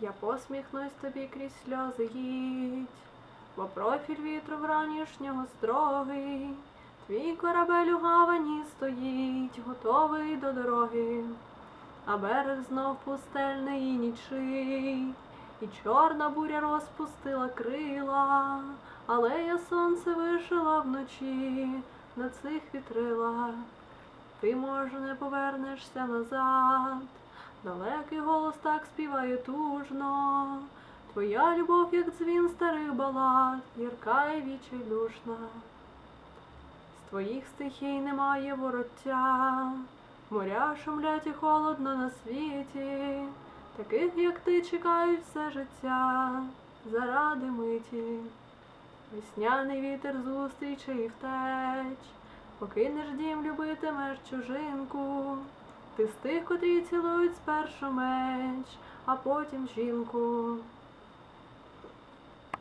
Я посміхнусь тобі крізь сльози їдь, бо профіль вітру вранішнього строгий, твій корабель у гавані стоїть, готовий до дороги, а берег знов пустельний і нічий, і чорна буря розпустила крила, але я сонце вишила вночі на цих вітрилах. Ти, може, не повернешся назад. Далекий голос так співає тужно. Твоя любов, як дзвін старих балад, гірка і відчайдушна. З твоїх стихій немає вороття, моря шумлять і холодно на світі, таких, як ти, чекають все життя заради миті. Весняний вітер зустрічей і втеч, покинеш дім, любитимеш чужинку. Ти з тих, котрі цілують спершу меч, а потім жінку.